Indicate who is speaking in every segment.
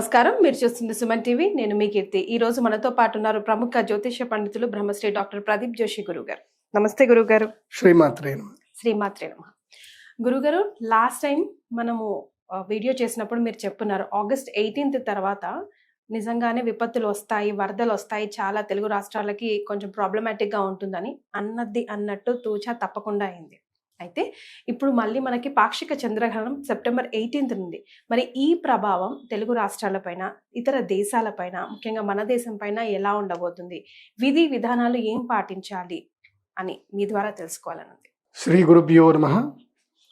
Speaker 1: నమస్కారం. మీరు చూస్తుంది సుమన్ టీవీ. నేను మీ కీర్తి. ఈ రోజు మనతో పాటు ఉన్నారు ప్రముఖ జ్యోతిష పండితులు బ్రహ్మశ్రీ డాక్టర్ ప్రదీప్ జోషి గురువు గారు నమస్తే గురువు గారు
Speaker 2: శ్రీమాత్రే నమః.
Speaker 1: శ్రీమాత్రే నమ. గురుగారు లాస్ట్ టైం మనము వీడియో చేసినప్పుడు మీరు చెప్పున్నారు ఆగస్ట్ ఎయిటీన్త్ తర్వాత నిజంగానే విపత్తులు వస్తాయి వరదలు వస్తాయి చాలా తెలుగు రాష్ట్రాలకి కొంచెం ప్రాబ్లమాటిక్గా ఉంటుందని అన్నది అన్నట్టు తూచా తప్పకుండా అయింది. అయితే ఇప్పుడు మళ్ళీ మనకి పాక్షిక చంద్రగ్రహణం సెప్టెంబర్ ఎయిటీన్త్ నుండి. మరి ఈ ప్రభావం తెలుగు రాష్ట్రాలపైన ఇతర దేశాలపైన ముఖ్యంగా మన దేశం పైన ఎలా ఉండబోతుంది? విధి విధానాలు ఏం పాటించాలి అని మీ ద్వారా తెలుసుకోవాలనుంది.
Speaker 2: శ్రీ గురుభ్యో నమ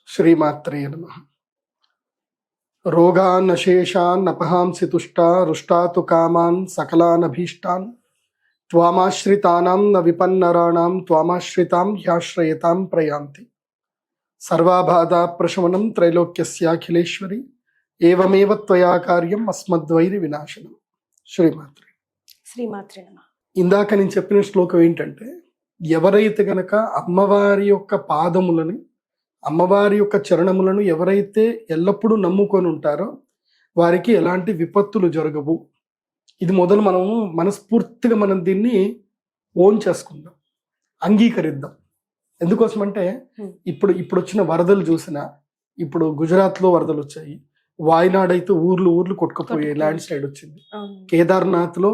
Speaker 2: శ్రీమాత్రే నమ. రోగాన్ అశేషాన్ అపహాంసి తుష్టా రుష్టాతు కామాన్ సకలానభీష్టాన్ త్వామాశ్రితానాం న విపన్నరాణాం త్వామాశ్రితాం హ్యాశ్రయతాం ప్రయాంతి సర్వాబాధా ప్రశమనం త్రైలోక్యస్యాఖిలేశ్వరి ఏవమేవ త్వయా కార్యం అస్మద్వైరి వినాశనం శ్రీమాత్రే
Speaker 1: శ్రీమాత్రే
Speaker 2: ఇందాక నేను చెప్పిన శ్లోకం ఏంటంటే ఎవరైతే గనక అమ్మవారి యొక్క పాదములని అమ్మవారి యొక్క చరణములను ఎవరైతే ఎల్లప్పుడూ నమ్ముకొని ఉంటారో వారికి ఎలాంటి విపత్తులు జరగవు. ఇది మొదలు మనము మనస్ఫూర్తిగా మనం దీన్ని ఓన్ చేసుకుందాం అంగీకరిద్దాం. ఎందుకోసమంటే
Speaker 1: Hmm.
Speaker 2: ఇప్పుడు ఇప్పుడు వచ్చిన వరదలు చూసినా ఇప్పుడు గుజరాత్లో వరదలు వచ్చాయి వాయనాడ్ అయితే ఊర్లు ఊర్లు కొట్టుకుపోయాయి
Speaker 1: కొట్టుకుపోయాయి.
Speaker 2: ల్యాండ్ స్లైడ్ వచ్చింది. కేదార్నాథ్లో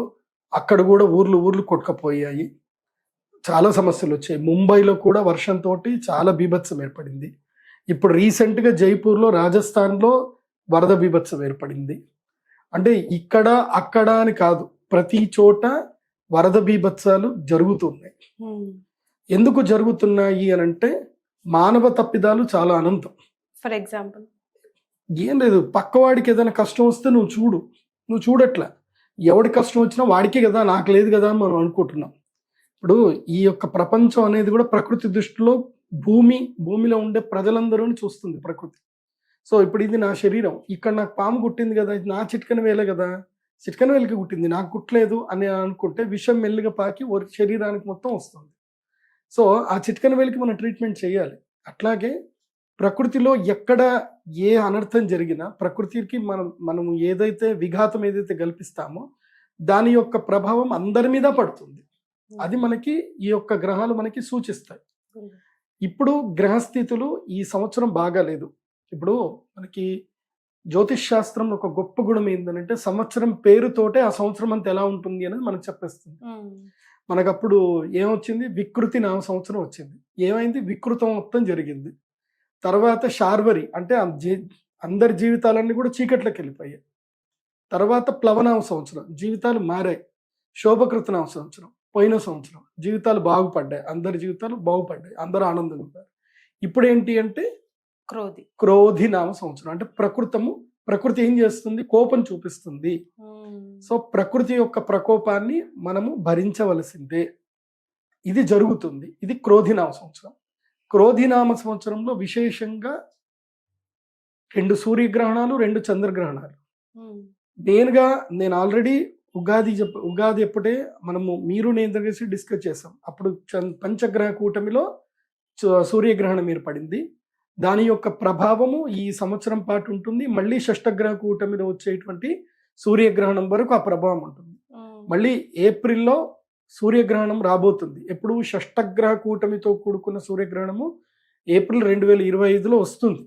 Speaker 2: అక్కడ కూడా ఊర్లు ఊర్లు కొట్టుకపోయాయి. చాలా సమస్యలు వచ్చాయి ముంబైలో కూడా వర్షంతో చాలా బీభత్సం ఏర్పడింది. ఇప్పుడు రీసెంట్గా జైపూర్లో రాజస్థాన్లో వరద బీభత్సం ఏర్పడింది. అంటే ఇక్కడ అక్కడ అని కాదు ప్రతి చోట వరద బీభత్సాలు జరుగుతున్నాయి. ఎందుకు జరుగుతున్నాయి అని అంటే మానవ తప్పిదాలు చాలా అనంతం.
Speaker 1: ఫర్ ఎగ్జాంపుల్
Speaker 2: ఏం లేదు పక్కవాడికి ఏదైనా కష్టం వస్తే నువ్వు చూడు. నువ్వు చూడట్లా. ఎవడి కష్టం వచ్చినా వాడికే కదా నాకు లేదు కదా అని మనం అనుకుంటున్నాం. ఇప్పుడు ఈ యొక్క ప్రపంచం అనేది కూడా ప్రకృతి దృష్టిలో భూమి భూమిలో ఉండే ప్రజలందరూ చూస్తుంది ప్రకృతి. సో ఇప్పుడు ఇది నా శరీరం. ఇక్కడ నాకు పాము కుట్టింది కదా ఇది నా చిట్కన వేలే కదా. చిట్కన వేలకి కుట్టింది నాకు కుట్టలేదు అని అనుకుంటే విషం మెల్లిగా పాకి శరీరానికి మొత్తం వస్తుంది. సో ఆ చిట్కన వేలికి మనం ట్రీట్మెంట్ చేయాలి. అట్లాగే ప్రకృతిలో ఎక్కడ ఏ అనర్థం జరిగినా ప్రకృతికి మనం మనం ఏదైతే విఘాతం ఏదైతే కల్పిస్తామో దాని యొక్క ప్రభావం అందరి మీద పడుతుంది. అది మనకి ఈ యొక్క గ్రహాలు మనకి సూచిస్తాయి. ఇప్పుడు గ్రహస్థితులు ఈ సంవత్సరం బాగాలేదు ఇప్పుడు మనకి జ్యోతిష్ శాస్త్రం ఒక గొప్ప గుణం ఏంటంటే సంవత్సరం పేరుతోటే ఆ సంవత్సరం అంతా ఎలా ఉంటుంది అనేది మనకు చెప్పేస్తుంది. మనకు అప్పుడు ఏమొచ్చింది? వికృతి నామ సంవత్సరం వచ్చింది. ఏమైంది? వికృతం మొత్తం జరిగింది. తర్వాత శార్వరి అంటే అందరి జీవితాలన్నీ కూడా చీకట్లోకి వెళ్ళిపోయాయి తర్వాత ప్లవనామ సంవత్సరం. జీవితాలు మారాయి. శోభకృతనామ సంవత్సరం. పోయిన సంవత్సరం. జీవితాలు బాగుపడ్డాయి. అందరి జీవితాలు బాగుపడ్డాయి. అందరూ ఆనందంగా ఉన్నారు. ఇప్పుడు ఏంటి అంటే
Speaker 1: క్రోధి.
Speaker 2: క్రోధి నామ సంవత్సరం. అంటే ప్రకృతము ప్రకృతి ఏం చేస్తుంది? కోపం చూపిస్తుంది. సో ప్రకృతి యొక్క ప్రకోపాన్ని మనము భరించవలసిందే. ఇది జరుగుతుంది. ఇది క్రోధినామ సంవత్సరం. క్రోధినామ సంవత్సరంలో విశేషంగా రెండు సూర్యగ్రహణాలు రెండు చంద్రగ్రహణాలు. మెయిన్గా నేను ఆల్రెడీ ఉగాది చెప్ప ఉగాది ఎప్పుడే మనము మీరు నేను కలిసి డిస్కస్ చేసాం. అప్పుడు చం- పంచగ్రహ కూటమిలో సూర్యగ్రహణం ఏర్పడింది. దాని యొక్క ప్రభావము ఈ సంవత్సరం పాటు ఉంటుంది. మళ్ళీ షష్టగ్రహ కూటమిలో వచ్చేటువంటి సూర్యగ్రహణం వరకు ఆ ప్రభావం ఉంటుంది. మళ్ళీ ఏప్రిల్లో సూర్యగ్రహణం రాబోతుంది. ఎప్పుడు షష్టగ్రహ కూటమితో కూడుకున్న సూర్యగ్రహణము ఏప్రిల్ రెండు వేల ఇరవై ఐదులో వస్తుంది.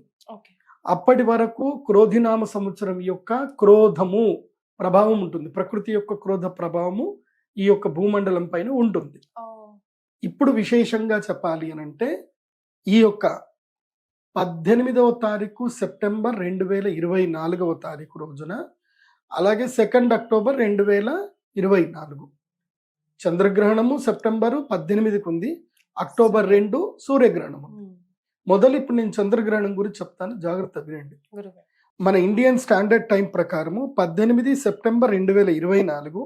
Speaker 2: అప్పటి వరకు క్రోధినామ సంవత్సరం యొక్క క్రోధము ప్రభావం ఉంటుంది. ప్రకృతి యొక్క క్రోధ ప్రభావము ఈ యొక్క భూమండలం పైన ఉంటుంది. ఇప్పుడు విశేషంగా చెప్పాలి అని అంటే ఈ యొక్క పద్దెనిమిదవ తారీఖు సెప్టెంబర్ రెండు వేల ఇరవై నాలుగవ తారీఖు రోజున అలాగే సెకండ్ అక్టోబర్ రెండు వేల ఇరవై నాలుగు. చంద్రగ్రహణము సెప్టెంబరు పద్దెనిమిదికి ఉంది అక్టోబర్ రెండు సూర్యగ్రహణము. మొదలు ఇప్పుడు నేను చంద్రగ్రహణం గురించి చెప్తాను జాగ్రత్త వినండి. మన ఇండియన్ స్టాండర్డ్ టైం ప్రకారము పద్దెనిమిది సెప్టెంబర్ రెండు వేల ఇరవై నాలుగు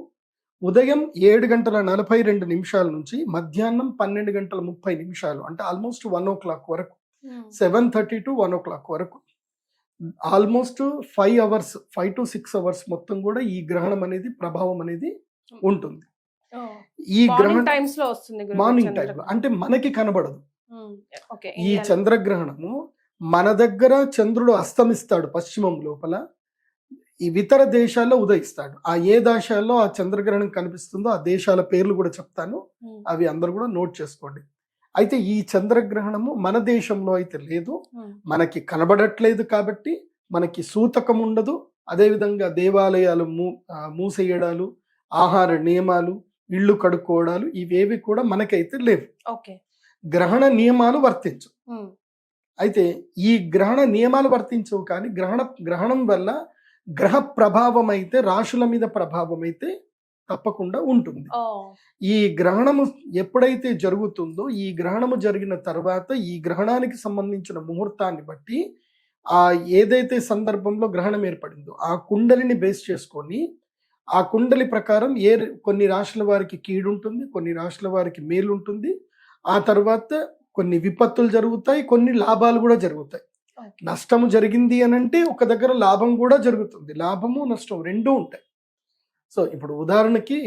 Speaker 2: ఉదయం ఏడు గంటల నలభై రెండు నిమిషాల నుంచి మధ్యాహ్నం పన్నెండు గంటల ముప్పై నిమిషాలు అంటే ఆల్మోస్ట్ వన్ ఓ క్లాక్ వరకు seven thirty to one o'clock వరకు. Almost five hours five to six hours మొత్తం కూడా ఈ గ్రహణం అనేది ప్రభావం అనేది ఉంటుంది. ఈ గ్రహణం
Speaker 1: టైమ్స్లో వస్తుంది
Speaker 2: మార్నింగ్. టైంలో అంటే మనకి కనబడదు.
Speaker 1: ఓకే
Speaker 2: ఈ. చంద్రగ్రహణము మన దగ్గర చంద్రుడు అస్తమిస్తాడు పశ్చిమం లోపల. ఈ ఇతర దేశాల్లో ఉదయిస్తాడు. ఆ ఏ దేశాల్లో ఆ చంద్రగ్రహణం కనిపిస్తుందో ఆ దేశాల పేర్లు కూడా చెప్తాను. అవి అందరూ కూడా నోట్ చేసుకోండి. అయితే ఈ చంద్రగ్రహణము మన దేశంలో అయితే లేదు. మనకి కనబడట్లేదు కాబట్టి మనకి సూతకం ఉండదు. అదేవిధంగా దేవాలయాలు మూ మూసేయడాలు ఆహార నియమాలు ఇళ్ళు కడుక్కోవడాలు ఇవేవి కూడా మనకైతే లేవు.
Speaker 1: ఓకే.
Speaker 2: గ్రహణ నియమాలు వర్తించు అయితే ఈ గ్రహణ నియమాలు వర్తించవు కానీ గ్రహణ గ్రహణం వల్ల గ్రహ ప్రభావం అయితే రాశుల మీద ప్రభావం అయితే తప్పకుండా ఉంటుంది. ఈ గ్రహణము ఎప్పుడైతే జరుగుతుందో ఈ గ్రహణము జరిగిన తర్వాత ఈ గ్రహణానికి సంబంధించిన ముహూర్తాన్ని బట్టి ఆ ఏదైతే సందర్భంలో గ్రహణం ఏర్పడిందో ఆ కుండలిని బేస్ చేసుకొని ఆ కుండలి ప్రకారం ఏ కొన్ని రాశుల వారికి కీడు ఉంటుంది కొన్ని రాశుల వారికి మేలు ఉంటుంది ఆ తర్వాత కొన్ని విపత్తులు జరుగుతాయి కొన్ని లాభాలు కూడా జరుగుతాయి. నష్టము జరిగింది అని అంటే ఒక దగ్గర లాభం కూడా జరుగుతుంది. లాభము నష్టం రెండూ ఉంటాయి. సో ఇప్పుడు ఉదాహరణకి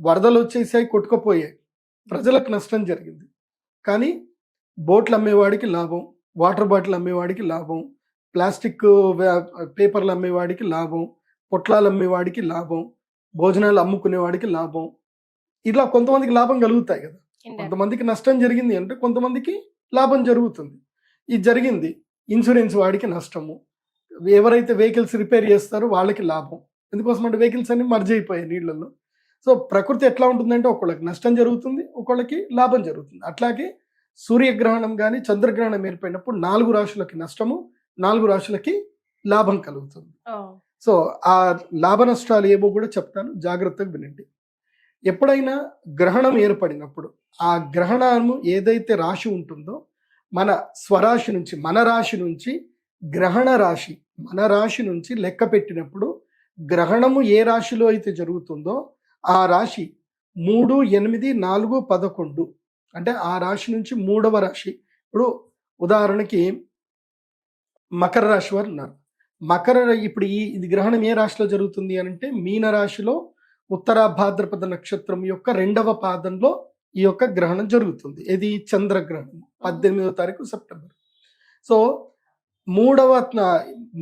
Speaker 2: వరదలు వచ్చేసాయి కొట్టుకుపోయాయి. ప్రజలకు నష్టం జరిగింది. కానీ బోట్లు అమ్మేవాడికి లాభం వాటర్ బాటిల్ అమ్మేవాడికి లాభం ప్లాస్టిక్ పేపర్లు అమ్మేవాడికి లాభం పొట్లాలు అమ్మేవాడికి లాభం భోజనాలు అమ్ముకునేవాడికి లాభం. ఇట్లా కొంతమందికి లాభం కలుగుతాయి కదా. కొంతమందికి నష్టం జరిగింది అంటే కొంతమందికి లాభం జరుగుతుంది. ఇది జరిగింది. ఇన్సూరెన్స్ వాడికి నష్టము. ఎవరైతే వెహికల్స్ రిపేర్ చేస్తారో వాళ్ళకి లాభం. ఎందుకోసం అంటే వెహికల్స్ అన్ని మర్జ్ అయిపోయాయి నీళ్ళల్లో. సో ప్రకృతి ఎట్లా ఉంటుందంటే ఒకళ్ళకి నష్టం జరుగుతుంది ఒకళ్ళకి లాభం జరుగుతుంది. అట్లాగే సూర్యగ్రహణం కానీ చంద్రగ్రహణం ఏర్పడినప్పుడు నాలుగు రాశులకి నష్టము నాలుగు రాశులకి లాభం కలుగుతుంది. సో ఆ లాభ నష్టాలు ఏవో కూడా చెప్తాను జాగ్రత్తగా వినండి. ఎప్పుడైనా గ్రహణం ఏర్పడినప్పుడు ఆ గ్రహణము ఏదైతే రాశి ఉంటుందో మన స్వరాశి నుంచి మన రాశి నుంచి గ్రహణ రాశి మన రాశి నుంచి లెక్క పెట్టినప్పుడు గ్రహణము ఏ రాశిలో అయితే జరుగుతుందో ఆ రాశి మూడు ఎనిమిది నాలుగు పదకొండు. అంటే ఆ రాశి నుంచి మూడవ రాశి. ఇప్పుడు ఉదాహరణకి మకర రాశి వారు ఉన్నారు. మకర ఇప్పుడు ఈ ఇది గ్రహణం ఏ రాశిలో జరుగుతుంది అని అంటే మీన రాశిలో ఉత్తర భాద్రపద నక్షత్రం యొక్క రెండవ పాదంలో ఈ యొక్క గ్రహణం జరుగుతుంది. ఇది చంద్రగ్రహణం పద్దెనిమిదవ తారీఖు సెప్టెంబర్. సో మూడవ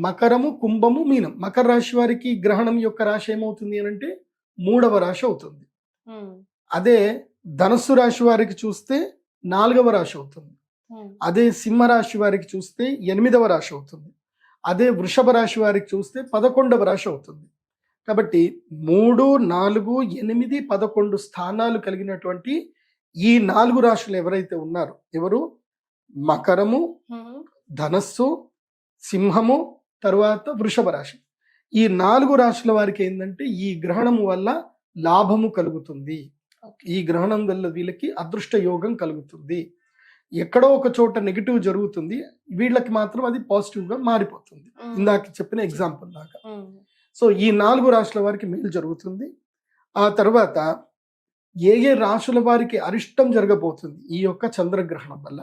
Speaker 2: మకరము కుంభము మీనం. మకర రాశి వారికి గ్రహణం యొక్క రాశి ఏమవుతుంది అని అంటే మూడవ రాశి అవుతుంది. అదే ధనస్సు రాశి వారికి చూస్తే నాలుగవ రాశి అవుతుంది. అదే సింహ రాశి వారికి చూస్తే ఎనిమిదవ రాశి అవుతుంది. అదే వృషభ రాశి వారికి చూస్తే పదకొండవ రాశి అవుతుంది. కాబట్టి మూడు నాలుగు ఎనిమిది పదకొండు స్థానాలు కలిగినటువంటి ఈ నాలుగు రాశులు ఎవరైతే ఉన్నారో ఎవరు? మకరము ధనస్సు సింహము తర్వాత వృషభ రాశి. ఈ నాలుగు రాశుల వారికి ఏంటంటే ఈ గ్రహణము వల్ల లాభము కలుగుతుంది. ఈ గ్రహణం వల్ల వీళ్ళకి అదృష్ట యోగం కలుగుతుంది. ఎక్కడో ఒక చోట నెగిటివ్ జరుగుతుంది. వీళ్ళకి మాత్రం అది పాజిటివ్గా మారిపోతుంది. ఇందాక చెప్పిన ఎగ్జాంపుల్ లాగా. సో ఈ నాలుగు రాశుల వారికి మేలు జరుగుతుంది. ఆ తర్వాత ఏ ఏ రాశుల వారికి అరిష్టం జరగబోతుంది ఈ యొక్క చంద్రగ్రహణం వల్ల?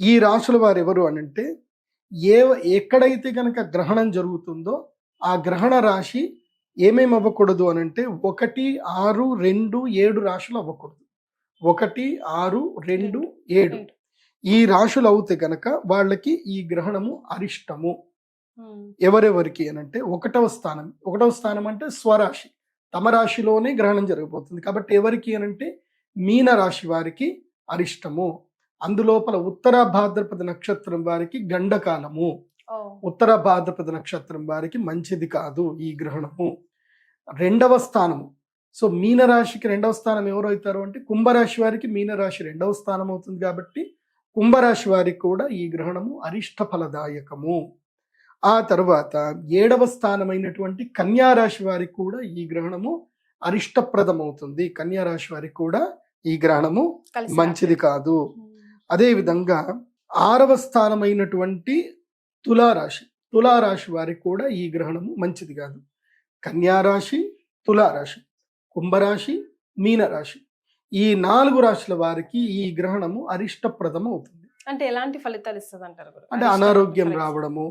Speaker 2: ఈ రాశుల వారు ఎవరు అని అంటే ఏ ఎక్కడైతే కనుక గ్రహణం జరుగుతుందో ఆ గ్రహణ రాశి ఏమేమి అవ్వకూడదు అని అంటే ఒకటి ఆరు రెండు ఏడు రాశులు అవ్వకూడదు. ఒకటి ఆరు రెండు ఏడు. ఈ రాశులు అవుతే గనక వాళ్ళకి ఈ గ్రహణము అరిష్టము. ఎవరెవరికి అని అంటే ఒకటవ స్థానం. ఒకటవ స్థానం అంటే స్వరాశి. తమ రాశిలోనే గ్రహణం జరగబోతుంది. కాబట్టి ఎవరికి అని అంటే మీన రాశి వారికి అరిష్టము. అందులోపల ఉత్తర భాద్రపద నక్షత్రం వారికి గండకాలము. ఉత్తర భాద్రపద నక్షత్రం వారికి మంచిది కాదు ఈ గ్రహణము. రెండవ స్థానము. సో మీన రాశికి రెండవ స్థానం ఎవరు అవుతారు అంటే కుంభరాశి వారికి మీన రాశి రెండవ స్థానం అవుతుంది కాబట్టి కుంభరాశి వారికి కూడా ఈ గ్రహణము అరిష్ట ఫలదాయకము. ఆ తర్వాత ఏడవ స్థానమైనటువంటి కన్యా రాశి వారికి కూడా ఈ గ్రహణము అరిష్టప్రదం అవుతుంది కన్యా రాశి వారికి కూడా ఈ గ్రహణము మంచిది కాదు.
Speaker 1: ఉమ్,
Speaker 2: అదే విధంగా ఆరవ స్థానమైనటువంటి తులారాశి తులారాశి వారికి కూడా ఈ గ్రహణము మంచిది కాదు కన్యారాశి తులారాశి కుంభరాశి మీనరాశి ఈ నాలుగు రాశుల వారికి ఈ గ్రహణము అరిష్టప్రదం అవుతుంది
Speaker 1: అంటే ఎలాంటి ఫలితాలు ఇస్తుంది అంటారు?
Speaker 2: అంటే అనారోగ్యం. రావడము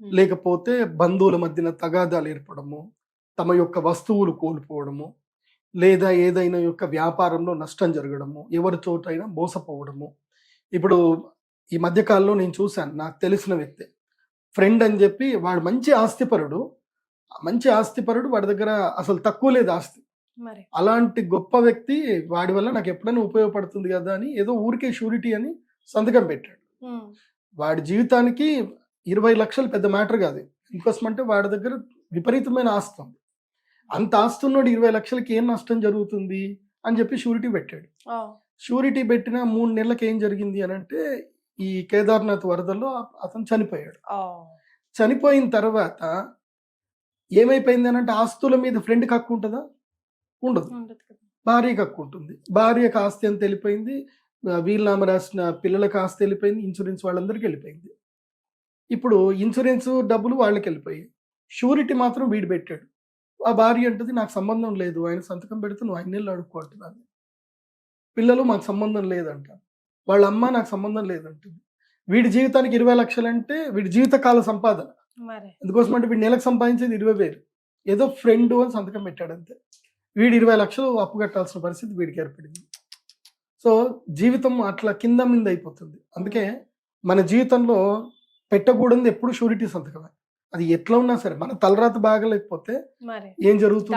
Speaker 2: లేకపోతే బంధువుల మధ్యన తగాదాలు ఏర్పడము తమ యొక్క వస్తువులు కోల్పోవడము లేదా ఏదైనా యొక్క వ్యాపారంలో నష్టం జరగడము ఎవరి చోటైనా మోసపోవడము ఇప్పుడు ఈ మధ్యకాలంలో నేను చూశాను నాకు తెలిసిన వ్యక్తి. ఫ్రెండ్ అని చెప్పి వాడు మంచి ఆస్తిపరుడు. మంచి ఆస్తిపరుడు వాడి దగ్గర అసలు తక్కువ లేదు ఆస్తి. అలాంటి గొప్ప వ్యక్తి వాడి వల్ల నాకు ఎప్పుడైనా ఉపయోగపడుతుంది కదా అని ఏదో ఊరికే షూరిటీ అని సంతకం పెట్టాడు. వాడి జీవితానికి ఇరవై లక్షలు పెద్ద మ్యాటర్ కాదు. ఇంకోసం అంటే వాడి దగ్గర విపరీతమైన ఆస్తి ఉంది. అంత ఆస్తి ఉన్నోడు ఇరవై లక్షలకి ఏం నష్టం జరుగుతుంది అని చెప్పి షూరిటీ పెట్టాడు. షూరిటీ పెట్టిన మూడు నెలలకు ఏం జరిగింది అని అంటే ఈ కేదార్నాథ్ వరదల్లో అతను చనిపోయాడు. చనిపోయిన తర్వాత ఏమైపోయింది అని అంటే ఆస్తుల మీద ఫ్రెండ్కి హక్కు ఉంటుందా? ఉండదు. భార్యకి హక్కు ఉంటుంది. భార్యకు ఆస్తి ఎంత వెళ్ళిపోయింది? వీలునామా రాసిన పిల్లలకు ఆస్తి వెళ్ళిపోయింది ఇన్సూరెన్స్ వాళ్ళందరికీ వెళ్ళిపోయింది. ఇప్పుడు ఇన్సూరెన్స్ డబ్బులు వాళ్ళకి వెళ్ళిపోయాయి. షూరిటీ మాత్రం వీడు పెట్టాడు. ఆ భార్య అంటది నాకు సంబంధం లేదు ఆయన సంతకం పెడితే నువ్వు ఆయన అడుక్కుంటున్నాను. పిల్లలు మాకు సంబంధం లేదంట. వాళ్ళ అమ్మ నాకు సంబంధం లేదంటుంది వీడి జీవితానికి ఇరవై లక్షలు అంటే వీడి జీవితకాల సంపాదన. ఎందుకోసం అంటే వీడు నెలకు సంపాదించేది ఇరవై వేలు. ఏదో ఫ్రెండ్ అని సంతకం పెట్టాడు అంతే. వీడు ఇరవై లక్షలు అప్పు కట్టాల్సిన పరిస్థితి వీడికి ఏర్పడింది. సో జీవితం అట్లా కింద మీద అయిపోతుంది. అందుకే మన జీవితంలో పెట్టకూడదు ఎప్పుడు షూరిటీ సంతకమే. అది ఎట్లా ఉన్నా సరే మన తలరాత బాగలేకపోతే ఏం జరుగుతుందో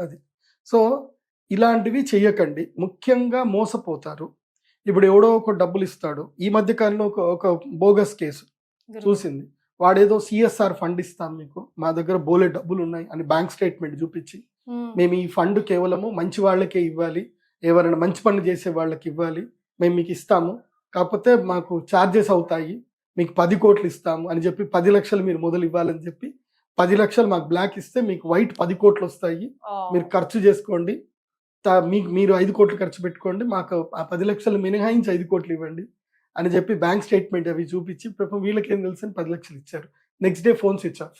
Speaker 2: అది. సో ఇలాంటివి చెయ్యకండి. ముఖ్యంగా మోసపోతారు. ఇప్పుడు ఎవడో ఒక డబ్బులు ఇస్తాడు. ఈ మధ్య కాలంలో ఒక ఒక బోగస్ కేసు చూసింది. వాడేదో సిఎస్ఆర్ ఫండ్ ఇస్తాం మీకు. మా దగ్గర బోలే డబ్బులు ఉన్నాయి అని బ్యాంక్ స్టేట్మెంట్ చూపించి మేము ఈ ఫండ్ కేవలము మంచి వాళ్ళకే ఇవ్వాలి. ఎవరైనా మంచి పని చేసే వాళ్ళకి ఇవ్వాలి. మేము మీకు ఇస్తాము. కాకపోతే మాకు ఛార్జెస్ అవుతాయి. మీకు పది కోట్లు ఇస్తాము అని చెప్పి పది లక్షలు మీరు మొదలు ఇవ్వాలని చెప్పి పది లక్షలు మాకు బ్లాక్ ఇస్తే మీకు వైట్ పది కోట్లు వస్తాయి. మీరు ఖర్చు చేసుకోండి. మీకు మీరు ఐదు కోట్లు ఖర్చు పెట్టుకోండి మాకు ఆ పది లక్షలు మినహాయించి ఐదు కోట్లు ఇవ్వండి అని చెప్పి బ్యాంక్ స్టేట్మెంట్ అవి చూపించి పాపం వీళ్ళకి ఏం తెలుసు అని పది లక్షలు ఇచ్చారు. Next day phone switch off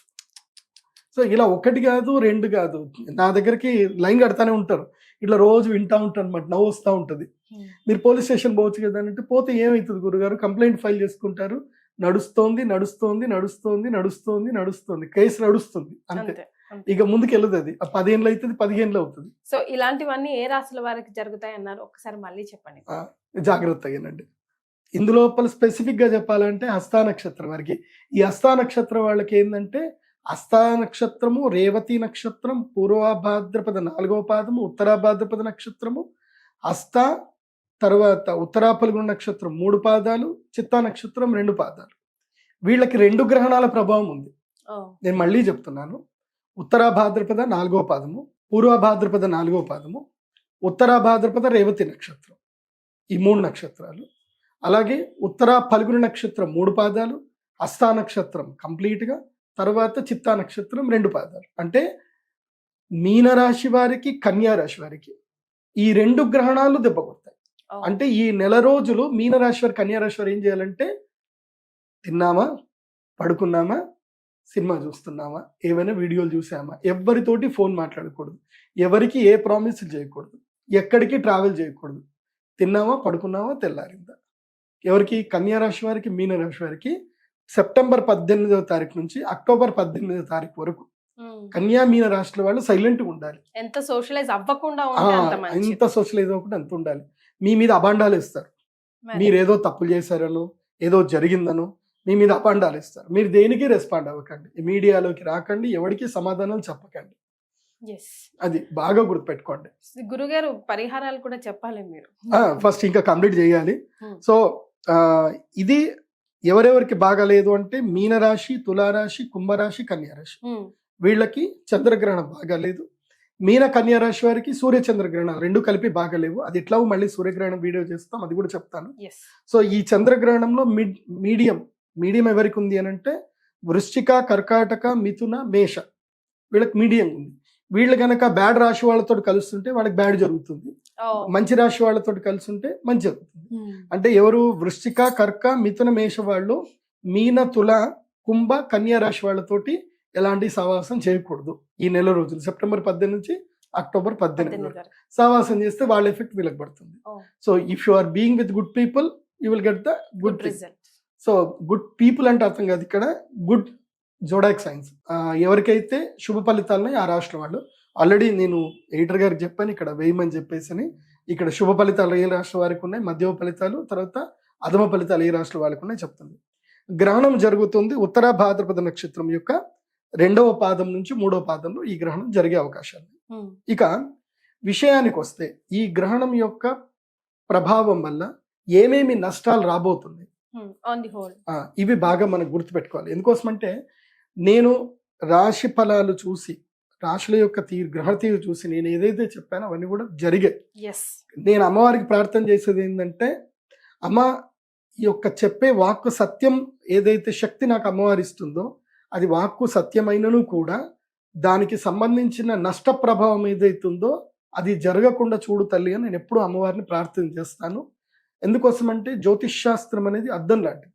Speaker 2: so ఇలా ఒకటి కాదు రెండు కాదు. నా దగ్గరికి లైన్ కడతానే ఉంటారు. ఇట్లా రోజు వింటా ఉంటారు అనమాట నవ్వు వస్తూ ఉంటుంది. మీరు పోలీస్ స్టేషన్ పోవచ్చు కదా అని అంటే పోతే ఏమవుతుంది గురుగారు? కంప్లైంట్ ఫైల్ చేసుకుంటారు. నడుస్తోంది నడుస్తోంది నడుస్తోంది నడుస్తోంది నడుస్తోంది. కేసు నడుస్తుంది అంతే
Speaker 1: అంతే. అంతే.
Speaker 2: ఇక ముందుకు వెళ్ళదు అది. ఆ పదిహేనులు అవుతుంది పదిహేనులు అవుతుంది.
Speaker 1: సో ఇలాంటివన్నీ ఏ రాశుల వారికి జరుగుతాయి అన్నారు ఒకసారి మళ్ళీ చెప్పండి.
Speaker 2: జాగ్రత్తగానండి. ఇందులోపల స్పెసిఫిక్గా చెప్పాలంటే హస్తా నక్షత్రం వారికి. ఈ హస్తా నక్షత్రం వాళ్ళకి ఏంటంటే హస్తా నక్షత్రము రేవతి నక్షత్రం పూర్వభాద్రపద నాలుగవ పాదము ఉత్తరాభాద్రపద నక్షత్రము హస్త తర్వాత ఉత్తరాపల్గుణ నక్షత్రం మూడు పాదాలు చిత్తా నక్షత్రం రెండు పాదాలు. వీళ్ళకి రెండు గ్రహణాల ప్రభావం ఉంది. నేను మళ్ళీ చెప్తున్నాను. ఉత్తరాభాద్రపద నాలుగో పాదము పూర్వభాద్రపద నాలుగో పాదము ఉత్తరాభాద్రపద రేవతి నక్షత్రం. ఈ మూడు నక్షత్రాలు. అలాగే ఉత్తరా పలుగురు నక్షత్రం మూడు పాదాలు హస్తా నక్షత్రం కంప్లీట్గా తర్వాత చిత్తా నక్షత్రం రెండు పాదాలు. అంటే మీనరాశి వారికి కన్యా రాశి వారికి ఈ రెండు గ్రహణాలు దెబ్బ కొడతాయి.
Speaker 1: ఓ.
Speaker 2: అంటే ఈ నెల రోజులు మీనరాశి వారు కన్యా రాశి వారు ఏం చేయాలంటే తిన్నామా? పడుకున్నామా? సినిమా చూస్తున్నామా? ఏమైనా వీడియోలు చూసామా? ఎవరితోటి ఫోన్ మాట్లాడకూడదు. ఎవరికి ఏ ప్రామిస్ చేయకూడదు. ఎక్కడికి ట్రావెల్ చేయకూడదు. తిన్నామా? పడుకున్నామా? తెల్లారిందా? ఎవరికి? కన్యా రాశి వారికి మీన రాశి వారికి సెప్టెంబర్ పద్దెనిమిదవ తారీఖు నుంచి అక్టోబర్ పద్దెనిమిదవ తారీఖు వరకు. కన్యా మీన రాశుల వాళ్ళు సైలెంట్గా ఉండాలి.
Speaker 1: ఎంత సోషలైజ్ అవ్వకుండా
Speaker 2: ఎంత సోషలైజ్ అవ్వకుండా అంత ఉండాలి. మీ మీద అబాండాలు ఇస్తారు.
Speaker 1: మీరు?
Speaker 2: ఏదో తప్పులు చేశారనో ఏదో జరిగిందనో మీ మీద అపాండాలు ఇస్తారు మీరు దేనికి రెస్పాండ్ అవ్వకండి? మీడియాలోకి రాకండి ఎవరికి సమాధానం చెప్పకండి. అది బాగా గుర్తుపెట్టుకోండి.
Speaker 1: గురుగారు పరిహారాలు కూడా చెప్పాలి మీరు.
Speaker 2: ఫస్ట్ ఇంకా కంప్లీట్ చేయాలి.
Speaker 1: Hmm.
Speaker 2: సో ఇది ఎవరెవరికి బాగాలేదు అంటే మీనరాశి తులారాశి కుంభరాశి కన్యారాశి.
Speaker 1: ఉమ్,
Speaker 2: వీళ్ళకి చంద్రగ్రహణం బాగాలేదు. మీన కన్యా రాశి వారికి సూర్య చంద్రగ్రహణం రెండు కలిపి బాగాలేవు. అది ఎట్లా మళ్ళీ సూర్యగ్రహణం వీడియో చేస్తాం అది కూడా చెప్తాను. సో ఈ చంద్రగ్రహణంలో మిడ్ మీడియం మీడియం ఎవరికి ఉంది అని అంటే వృశ్చిక కర్కాటక మిథున మేష. వీళ్ళకి మీడియం ఉంది. వీళ్ళు గనక బ్యాడ్ రాశి వాళ్ళతో కలుస్తుంటే వాళ్ళకి బ్యాడ్ జరుగుతుంది. మంచి రాశి వాళ్ళతో కలిసి ఉంటే మంచి జరుగుతుంది. అంటే ఎవరు వృశ్చిక కర్క మిథున మేష వాళ్ళు మీన తుల కుంభ కన్యా రాశి వాళ్ళతోటి ఎలాంటి సహవాసం చేయకూడదు. ఈ నెల రోజులు సెప్టెంబర్ పద్దెనిమిది నుంచి అక్టోబర్ పద్దెనిమిది. సహవాసం చేస్తే వాళ్ళ ఎఫెక్ట్ వీళ్ళకి పడుతుంది. So if you are being with good people you will get the good
Speaker 1: result.
Speaker 2: So good people అంటే అర్థం కాదు ఇక్కడ. గుడ్ జోడాక్ సైన్స్ ఎవరికైతే శుభ ఫలితాలని ఆ రాష్ట్రం వాళ్ళు. ఆల్రెడీ నేను ఎడిటర్ గారికి చెప్పాను ఇక్కడ వేయమని చెప్పేసి అని. ఇక్కడ శుభ ఫలితాలు ఏ రాష్ట్రం వారికి ఉన్నాయి? మధ్యమ ఫలితాలు తర్వాత అధమ ఫలితాలు ఏ రాష్ట్రం వాళ్ళకి ఉన్నాయి? చెప్తుంది గ్రహణం జరుగుతుంది ఉత్తర భాద్రపద నక్షత్రం యొక్క రెండవ పాదం నుంచి మూడవ పాదంలో ఈ గ్రహణం జరిగే అవకాశాలు ఇక విషయానికి వస్తే ఈ గ్రహణం యొక్క ప్రభావం వల్ల ఏమేమి నష్టాలు రాబోతున్నాయి?
Speaker 1: ఆన్ ది హోల్
Speaker 2: ఆ, ఇవి బాగా మనం గుర్తుపెట్టుకోవాలి. ఎందుకోసమంటే నేను రాశి ఫలాలు చూసి రాశుల యొక్క తీరు గ్రహ తీరు చూసి నేను ఏదైతే చెప్పానో అవన్నీ కూడా జరిగాయి. నేను అమ్మవారికి ప్రార్థన చేసేది ఏంటంటే అమ్మ ఈ యొక్క చెప్పే వాక్కు సత్యం ఏదైతే శక్తి నాకు అమ్మవారు ఇస్తుందో అది వాక్కు సత్యమైనను కూడా దానికి సంబంధించిన నష్ట ప్రభావం ఏదైతుందో అది జరగకుండా చూడు తల్లి అని నేను ఎప్పుడూ అమ్మవారిని ప్రార్థన చేస్తాను. ఎందుకోసమంటే జ్యోతిష్ శాస్త్రం అనేది అద్దం లాంటిది.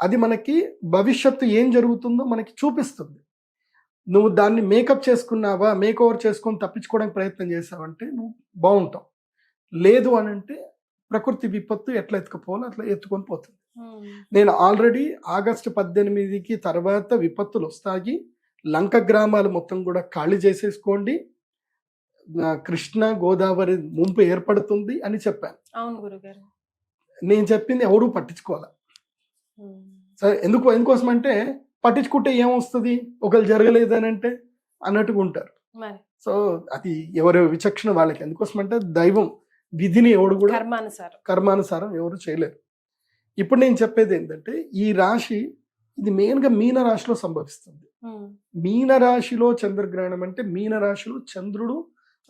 Speaker 2: అది మనకి భవిష్యత్తు ఏం జరుగుతుందో మనకి చూపిస్తుంది. నువ్వు దాన్ని మేకప్ చేసుకున్నావా మేక్ ఓవర్ చేసుకొని తప్పించుకోవడానికి ప్రయత్నం చేసావంటే నువ్వు బాగుంటావు. లేదు అని అంటే ప్రకృతి విపత్తు ఎట్లా ఎత్తుకుపోవాలో అట్లా ఎత్తుకొని పోతుంది. నేను ఆల్రెడీ ఆగస్టు పద్దెనిమిదికి తర్వాత విపత్తులు వస్తాయి. లంక గ్రామాలు మొత్తం కూడా ఖాళీ చేసేసుకోండి. కృష్ణ గోదావరి ముంపు ఏర్పడుతుంది అని చెప్పాను.
Speaker 1: అవును గురుగారు.
Speaker 2: నేను చెప్పింది ఎవరూ పట్టించుకోవాలి? సరే ఎందుకు ఎందుకోసం అంటే పట్టించుకుంటే ఏమొస్తుంది? ఒకరు జరగలేదని అంటే అన్నట్టుగా ఉంటారు. సో అది ఎవరి విచక్షణ వాళ్ళకి ఎందుకోసం అంటే దైవం విధిని ఎవడు కూడా
Speaker 1: కర్మానుసారం.
Speaker 2: కర్మానుసారం ఎవరు చేయలేరు. ఇప్పుడు నేను చెప్పేది ఏంటంటే ఈ రాశి ఇది మెయిన్గా మీన రాశిలో సంభవిస్తుంది. మీన రాశిలో చంద్రగ్రహణం అంటే మీన రాశిలో చంద్రుడు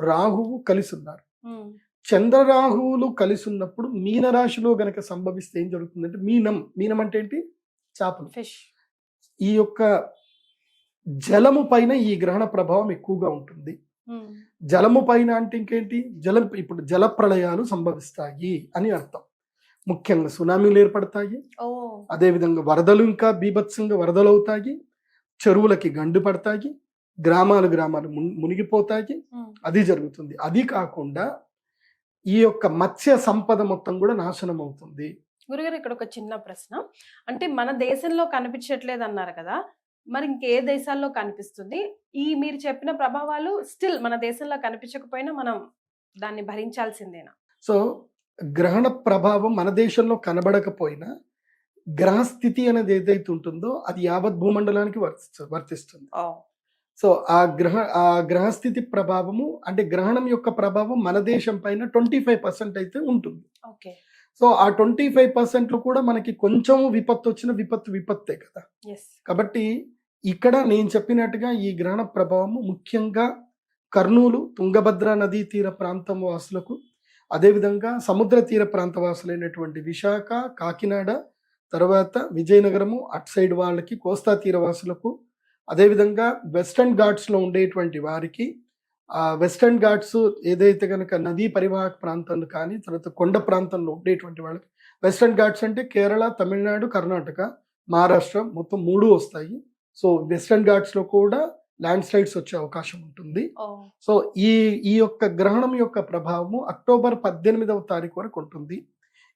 Speaker 2: రాహువు కలిసి ఉన్నారు చంద్రరాహువులు కలిసి ఉన్నప్పుడు మీన రాశిలో గనక సంభవిస్తే ఏం జరుగుతుందంటే మీనం. మీనం అంటే ఏంటి? చేపలు.
Speaker 1: ఫిష్.
Speaker 2: ఈ యొక్క జలము పైన ఈ గ్రహణ ప్రభావం ఎక్కువగా ఉంటుంది. జలము పైన అంటే ఇంకేంటి? జలం ఇప్పుడు జల ప్రళయాలు సంభవిస్తాయి అని అర్థం. ముఖ్యంగా సునామీలు ఏర్పడతాయి. అదేవిధంగా వరదలు ఇంకా బీభత్సంగా వరదలు అవుతాయి చెరువులకి గండు పడతాయి. గ్రామాలు గ్రామాలు మున్- మునిగిపోతాయి. అది జరుగుతుంది. అది కాకుండా ఈ యొక్క మత్స్య సంపద మొత్తం కూడా నాశనం అవుతుంది.
Speaker 1: గురుగారు ఇక్కడ ఒక చిన్న ప్రశ్న. అంటే మన దేశంలో కనిపించట్లేదు అన్నారు కదా మరి ఇంకే దేశాల్లో కనిపిస్తుంది? ఈ మీరు చెప్పిన ప్రభావాలు స్టిల్ మన దేశంలో కనిపించకపోయినా మనం దాన్ని భరించాల్సిందేనా?
Speaker 2: సో గ్రహణ ప్రభావం మన దేశంలో కనబడకపోయినా గ్రహస్థితి అనేది ఏదైతే ఉంటుందో అది యావత్ భూమండలానికి వర్తిస్తు వర్తిస్తుంది.
Speaker 1: ఓ
Speaker 2: సో ఆ గ్రహ ఆ గ్రహస్థితి ప్రభావము అంటే గ్రహణం యొక్క ప్రభావం మన దేశం పైన ట్వంటీ ఫైవ్ పర్సెంట్ అయితే ఉంటుంది.
Speaker 1: ఓకే.
Speaker 2: సో ఆ ట్వంటీ ఫైవ్ పర్సెంట్లో కూడా మనకి కొంచెం విపత్తు వచ్చిన విపత్తు విపత్తే కదా. కాబట్టి ఇక్కడ నేను చెప్పినట్టుగా ఈ గ్రహణ ప్రభావము ముఖ్యంగా కర్నూలు తుంగభద్ర నదీ తీర ప్రాంతం వాసులకు అదేవిధంగా సముద్ర తీర ప్రాంత వాసులైనటువంటి విశాఖ కాకినాడ తర్వాత విజయనగరము అట్ సైడ్ వాళ్ళకి కోస్తా తీర వాసులకు అదేవిధంగా వెస్టర్న్ ఘాట్స్లో ఉండేటువంటి వారికి ఆ వెస్టర్న్ ఘాట్స్ ఏదైతే కనుక నదీ పరివాహక ప్రాంతాలు కానీ తర్వాత కొండ ప్రాంతంలో ఉండేటువంటి వాళ్ళకి వెస్టర్న్ ఘాట్స్ అంటే కేరళ తమిళనాడు కర్ణాటక మహారాష్ట్ర మొత్తం మూడు వస్తాయి. సో వెస్టర్న్ ఘాట్స్లో కూడా ల్యాండ్ స్లైడ్స్ వచ్చే అవకాశం ఉంటుంది. సో ఈ ఈ యొక్క గ్రహణం యొక్క ప్రభావము అక్టోబర్ పద్దెనిమిదవ తారీఖు వరకు ఉంటుంది.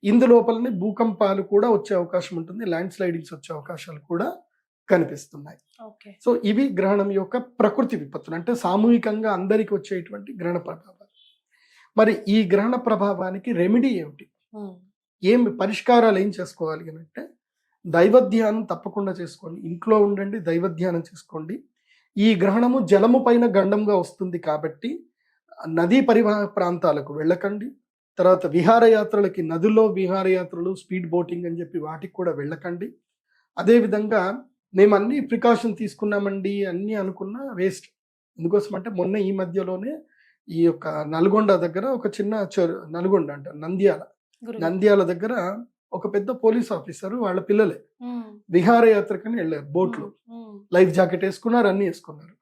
Speaker 2: ఇందులోపలనే భూకంపాలు కూడా వచ్చే అవకాశం ఉంటుంది. ల్యాండ్ స్లైడింగ్స్ వచ్చే అవకాశాలు కూడా కనిపిస్తున్నాయి.
Speaker 1: ఓకే.
Speaker 2: సో ఇవి గ్రహణం యొక్క ప్రకృతి విపత్తులు. అంటే సామూహికంగా అందరికి వచ్చేటువంటి గ్రహణ ప్రభావాలు. మరి ఈ గ్రహణ ప్రభావానికి రెమెడీ ఏమిటి?
Speaker 1: ఉమ్,
Speaker 2: ఏం పరిష్కారాలు ఏం చేసుకోవాలి అని అంటే దైవధ్యానం తప్పకుండా చేసుకోండి. ఇంట్లో ఉండండి దైవధ్యానం చేసుకోండి. ఈ గ్రహణము జలము పైన గండంగా వస్తుంది కాబట్టి నదీ పరివాహక ప్రాంతాలకు వెళ్ళకండి. తర్వాత విహారయాత్రలకి నదుల్లో విహారయాత్రలు స్పీడ్ బోటింగ్ అని చెప్పి వాటికి కూడా వెళ్ళకండి. అదేవిధంగా మేము అన్ని ప్రికాషన్ తీసుకున్నామండి అన్నీ అనుకున్నా వేస్ట్. ఎందుకోసం అంటే మొన్న ఈ మధ్యలోనే ఈ యొక్క నల్గొండ దగ్గర ఒక చిన్న చెరు నల్గొండ అంట నంద్యాల. నంద్యాల దగ్గర ఒక పెద్ద పోలీస్ ఆఫీసర్ వాళ్ళ పిల్లలే విహారయాత్రకని వెళ్ళారు బోట్లో. లైఫ్ జాకెట్ వేసుకున్నారు అన్ని వేసుకున్నారు.